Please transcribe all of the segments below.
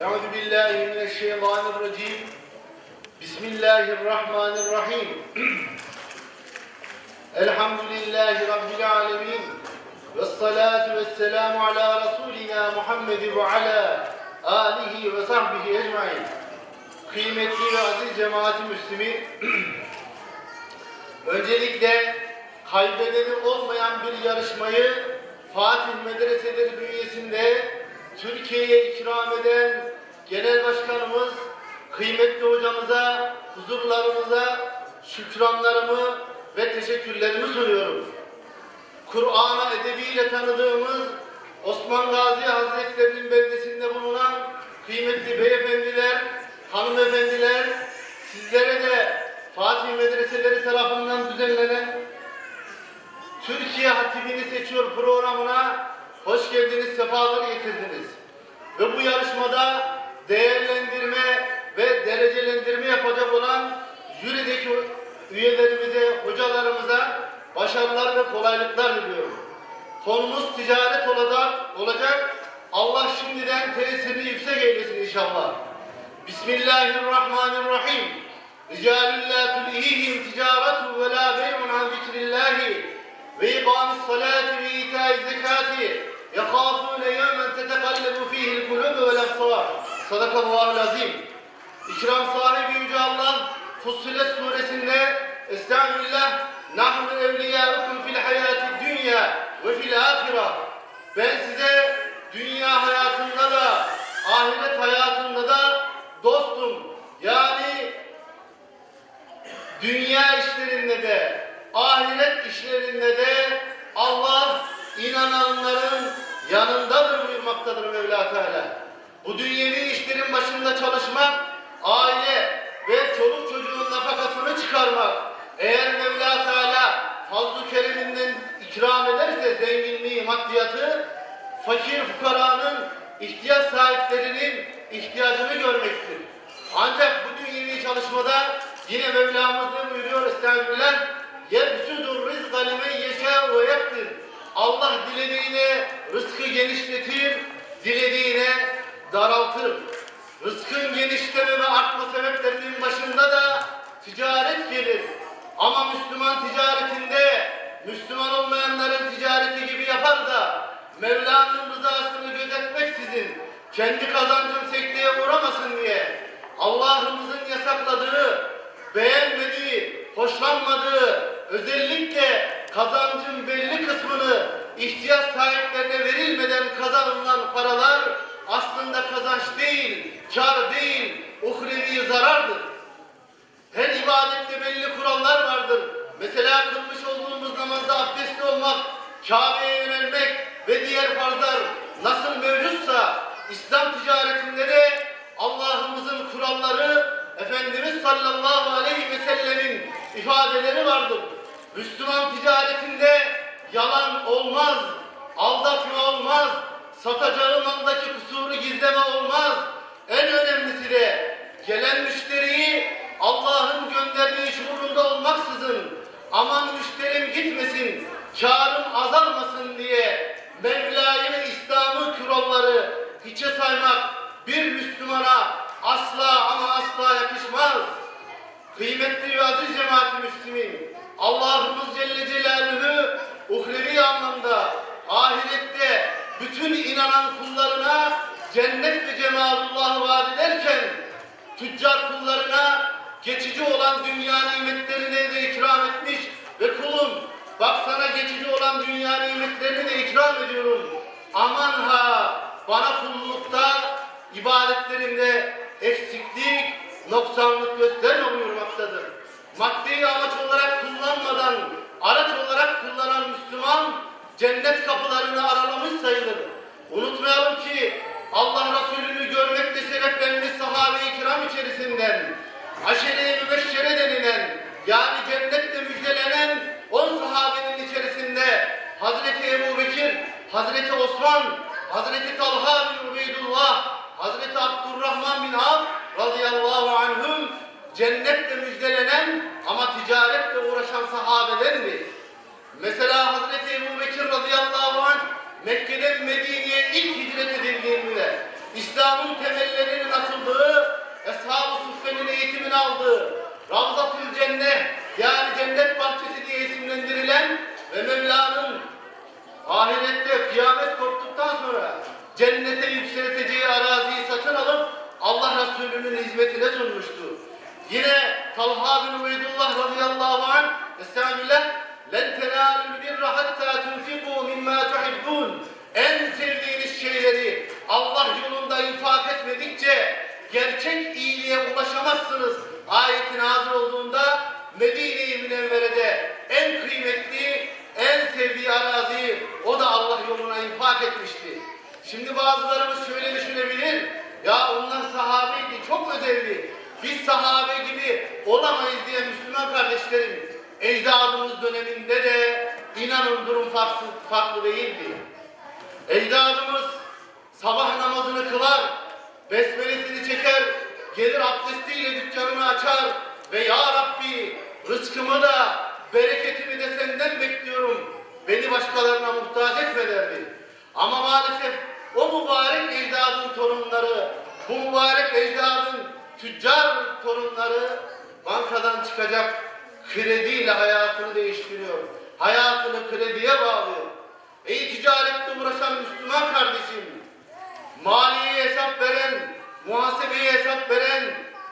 Euzu billahi mineşşeytanirracim. Bismillahirrahmanirrahim. Elhamdülillahi rabbil alamin. Ves salatu vesselamu ala rasulina Muhammed ve ala alihi ve sahbihi ecmaîn. Kıymetli ve aziz cemaati Müslümin. Öncelikle kaybedeni olmayan bir yarışmayı Fatih Medreseleri bünyesinde Türkiye'ye ikram eden Genel Başkanımız, kıymetli hocamıza, huzurlarımıza şükranlarımı ve teşekkürlerimi sunuyorum. Kur'an'a edebiyle tanıdığımız Osman Gazi Hazretlerinin beldesinde bulunan kıymetli beyefendiler, hanımefendiler, sizlere de Fatih Medreseleri tarafından düzenlenen Türkiye Hatibini Seçiyor programına hoş geldiniz, sefalar getirdiniz. Ve bu yarışmada değerlendirme ve derecelendirme yapacak olan jürideki üyelerimize, hocalarımıza başarılar ve kolaylıklar diliyorum. Konumuz ticaret olacak, olacak. Allah şimdiden tesirini yüksek eylesin inşallah. Bismillahirrahmanirrahim. Ricalun la tulihihim ticaretu ve la bey'un an zikrillahi ve ikamis salati ve itaiz zekati yekâfûne yevmen tetekallabu fihil kulûbu vel efsâr. Sadakallahu azim. İkram sahibi Yüce Allah Fussilet suresinde Estağfirullah Nahnu evliyâukum fil hayâti dünya ve fil âhira Ben size dünya hayatında da ahiret hayatında da dostum. Yani dünya işlerinde de ahiret işlerinde de Allah inananların yanındadır buyurmaktadır Mevla Teala. Bu dünyevi işlerin başında çalışmak, aile ve çoluk çocuğun nafakasını çıkarmak, eğer Mevla Teala fazl-ı kereminden ikram ederse zenginliği, maddiyatı, fakir fukaranın, ihtiyaç sahiplerinin ihtiyacını görmektir. Ancak bu dünyevi çalışmada yine Mevlamız ne buyuruyor Estağfirullah? Daraltır. Rızkın genişleme ve artma sebeplerinin başında da ticaret gelir. Ama Müslüman ticaretinde Müslüman olmayanların ticareti gibi yapar da Mevla'nın rızasını gözetmeksizin kendi kazancım sekteye uğramasın diye Allah'ımızın yasakladığı, beğenmediği, hoşlanmadığı özellikle kazancın belli kısmını ihtiyaç sahiplerine verilmeden kazanılan paralar aslında kazanç değil, kar değil, uhrevi zarardır. Her ibadette belli kurallar vardır. Mesela kılmış olduğumuz namazda abdestli olmak, Kabe'ye yönelmek ve diğer farzlar nasıl mevcutsa İslam ticaretinde de Allah'ımızın kuralları Efendimiz sallallahu aleyhi ve sellemin ifadeleri vardır. Müslüman ticaretinde yalan olmaz, satacağı maldaki kusuru gizleme olmaz. En önemlisi de gelen müşteriyi Allah'ın gönderdiği şuurunda olmaksızın aman müşterim gitmesin, karım azalmasın diye Mevla'yı ve İslam'ın kuralları hiçe saymak bir Müslümana asla ama asla yakışmaz. Kıymetli ve aziz cemaat-i Müslümin, Allah'ımız Celle Celaluhu uhrevi anlamda ahirette bütün inanan kullarına cennet ve cemalullah vaat ederken tüccar kullarına geçici olan dünya nimetlerini de ikram etmiş ve kulum bak sana geçici olan dünya nimetlerini de ikram ediyorum. Aman ha bana kullukta ibadetlerinde eksiklik, noksanlık gösterme buyurmaktadır. Maddeyi amaç olarak kullanmadan araç olarak kullanan Müslüman cennet kapılarını aralamış sayılır. Unutmayalım ki Allah Resulü'nü görmekte şereflenmiş sahabe-i kiram içerisinden aşere-i mübeşşere denilen yani cennette müjdelenen on sahabenin içerisinde Hazreti Ebu Bekir, Hazreti Osman, Hazreti Talha bin Ubeydullah, Hazreti Abdurrahman bin Avf radıyallahu anhum cennetle müjdelenen ama ticaretle uğraşan sahabelerdi. Mesela Hazreti Ebu Bekir radıyallahu anh Mekke'den Medine'ye ilk hicret edildiğinde İslam'ın temellerinin atıldığı, Eshab-ı Suffe'nin eğitimini aldığı, Ravzatül Cennet yani cennet bahçesi diye isimlendirilen ve Mevla'nın ahirette kıyamet koptuktan sonra cennete yükselteceği araziyi satın alıp Allah Resulü'nün hizmetine sunmuştu. Yine Talha bin Ubeydullah radıyallahu anh Estağfirullah لَنْ تَنَالُوا الْبِرَّ حَتَّى تُنْفِقُوا مِمَّا تُحِبُّونَ En sevdiğiniz şeyleri Allah yolunda infak etmedikçe gerçek iyiliğe ulaşamazsınız. Ayeti nazil olduğunda Medine-i Münevvere'de en kıymetli, en sevdiği araziyi o da Allah yoluna infak etmişti. Şimdi bazılarımız şöyle düşünebilir. Ya onlar sahabeydi, çok özelli. Biz sahabe gibi olamayız diye Müslüman kardeşlerim. Ecdadımız döneminde de inanın durum farklı, farklı değildi. Ecdadımız sabah namazını kılar, besmelesini çeker, gelir abdestiyle dükkanını açar ve Ya Rabbi rızkımı da bereketimi de senden bekliyorum. Beni başkalarına muhtaç etme derdi. Ama maalesef o mübarek ecdadın torunları, bu mübarek ecdadın tüccar torunları bankadan çıkacak krediyle hayatını değiştiriyor. Hayatını krediye bağlıyor. Ey ticaretle uğraşan Müslüman kardeşim, maliye hesap veren, muhasebeye hesap veren,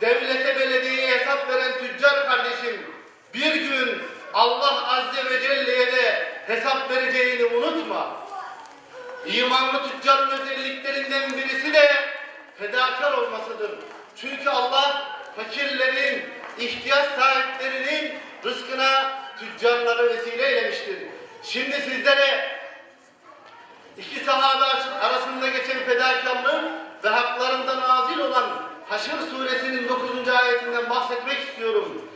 devlete belediyeye hesap veren tüccar kardeşim, bir gün Allah Azze ve Celle'ye de hesap vereceğini unutma. İmanlı tüccarın özelliklerinden birisi de fedakar olmasıdır. Çünkü Allah fakirlerin, ihtiyaç sahiplerinin rızkına tüccarları vesile eylemiştir. Şimdi sizlere iki sahabe arasında geçen fedakarlığın ve haklarında nazil olan Haşr suresinin 9. ayetinden bahsetmek istiyorum.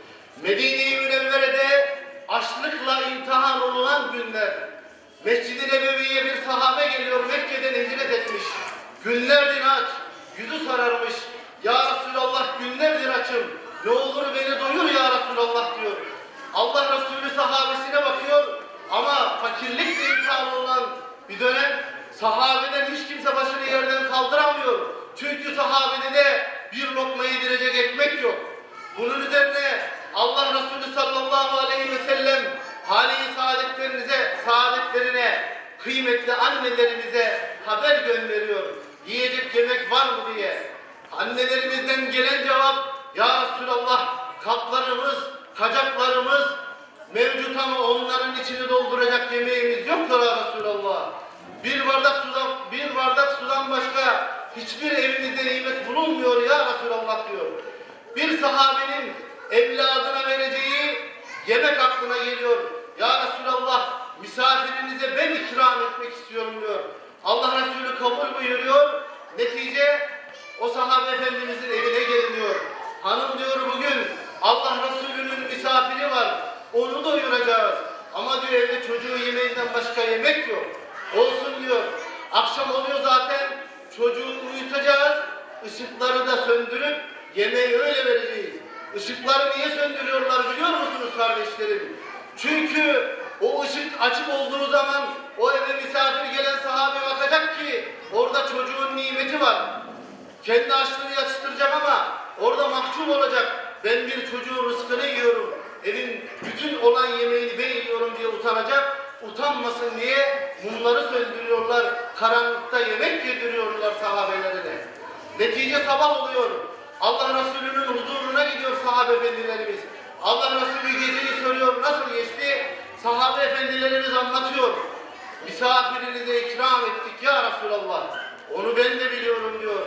Medine-i Münevvere'de açlıkla imtihan olunan günler. Mescid-i Nebevi'ye bir sahabe geliyor Mekke'den hicret etmiş. Günlerdir aç, yüzü sararmış. Ya Resulallah günlerdir açım. Ne olur beni doyur ya Resulallah diyor. Allah Resulü sahabesine bakıyor ama fakirlikle imtihan olan bir dönem sahabeden hiç kimse başını yerden kaldıramıyor. Çünkü sahabede de bir lokma yedirecek ekmek yok. Bunun üzerine Allah Resulü sallallahu aleyhi ve sellem hali saadetlerinize, saadetlerine, kıymetli annelerimize haber gönderiyor. Yiyecek yemek var mı diye. Annelerimizden gelen cevap, Ya Resulallah kaplarımız, kacaklarımız mevcut ama onların içini dolduracak yemeğimiz yok ya Resulallah. Bir bardak sudan, bir bardak sudan başka hiçbir evimizde nimet bulunmuyor ya Resulallah diyor. Bir sahabenin evladına vereceği yemek aklına geliyor. Ya Resulallah misafirinize ben ikram etmek istiyorum diyor. Allah Resulü kabul buyuruyor. Netice o sahabe efendimizin evine geliniyor. Hanım diyor bugün Allah Resulü'nün misafiri var. Onu doyuracağız. Ama diyor evde çocuğu yemeğinden başka yemek yok. Olsun diyor. Akşam oluyor zaten. Çocuğu uyutacağız. Işıkları da söndürüp yemeği öyle vereceğiz. Işıkları niye söndürüyorlar biliyor musunuz kardeşlerim? Çünkü o ışık açık olduğu zaman o eve misafir gelen sahabe bakacak ki orada çocuğun nimeti var. Kendi açlığını yatıştıracak ama orada mahcup olacak. Ben bir çocuğun rızkını yiyorum. Evin bütün olan yemeğini ben yiyorum diye utanacak. Utanmasın diye mumları söndürüyorlar. Karanlıkta yemek yediriyorlar sahabelerine. Netice sabah oluyor. Allah Resulü'nün huzuruna gidiyor sahabe efendilerimiz. Allah Resulü geceyi soruyor nasıl geçti? Sahabe efendilerimiz anlatıyor. Misafirinize ikram ettik ya Resulallah. Onu ben de biliyorum diyor.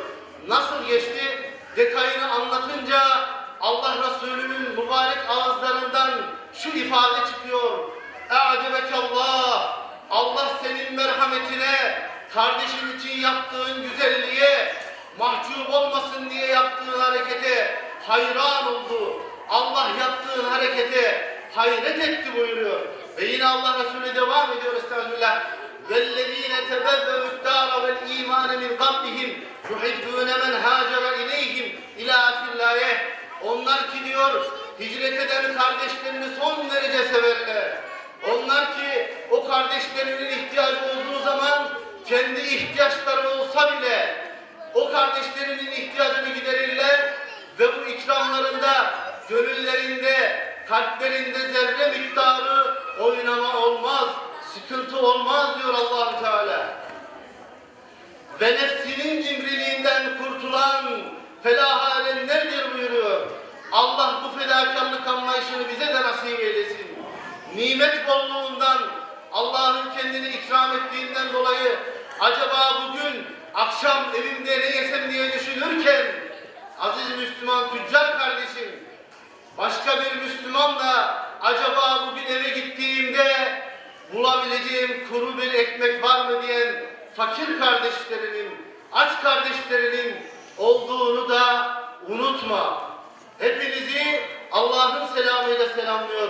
Nasıl geçti? Detayını anlatınca Allah Resulü'nün mübarek ağızlarından şu ifade çıkıyor. E'adebekallah. Allah senin merhametine, kardeşin için yaptığın güzelliğe, mahcup olmasın diye yaptığın harekete hayran oldu. Allah yaptığın harekete hayret etti buyuruyor. Ve yine Allah Resulü devam ediyor estağfirullah. وَالَّذ۪ينَ تَبَذَّوُ الدَّارَ وَالْا۪يمَانَ مِنْ قَبْلِهِمْ يُحِبُّونَ مَنْ هَاجَرَ اِلَيْهِمْ اِلَى akillâye. Onlar ki diyor hicret eden kardeşlerini son derece severler. Onlar ki o kardeşlerinin ihtiyacı olduğu zaman kendi ihtiyaçları olsa bile o kardeşlerinin ihtiyacını giderirler ve bu ikramlarında gönüllerinde, kalplerinde zerre miktarı oynama olmaz, sıkıntı olmaz diyor allah Teala. Ve nefsinin cimriliğinden kurtulan felaha erenlerdir buyuruyor. Allah bu fedakarlık anlayışını bize de nasip eylesin. Nimet bolluğundan, Allah'ın kendini ikram ettiğinden dolayı acaba bugün akşam evimde ne yesem diye düşünürken aziz Müslüman tüccar kardeşim başka bir Müslüman da acaba bugün eve gittiğimde bulabileceğim kuru bir ekmek var mı diyen fakir kardeşlerinin, aç kardeşlerinin olduğunu da unutma. Hepinizi Allah'ın selamıyla selamlıyor.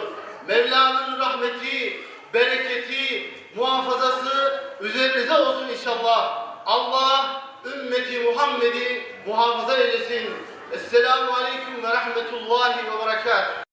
Mevla'nın rahmeti, bereketi, muhafazası üzerinize olsun inşallah. Allah ümmeti Muhammed'i muhafaza eylesin. Esselamu Aleyküm ve Rahmetullahi ve Berekatuhu.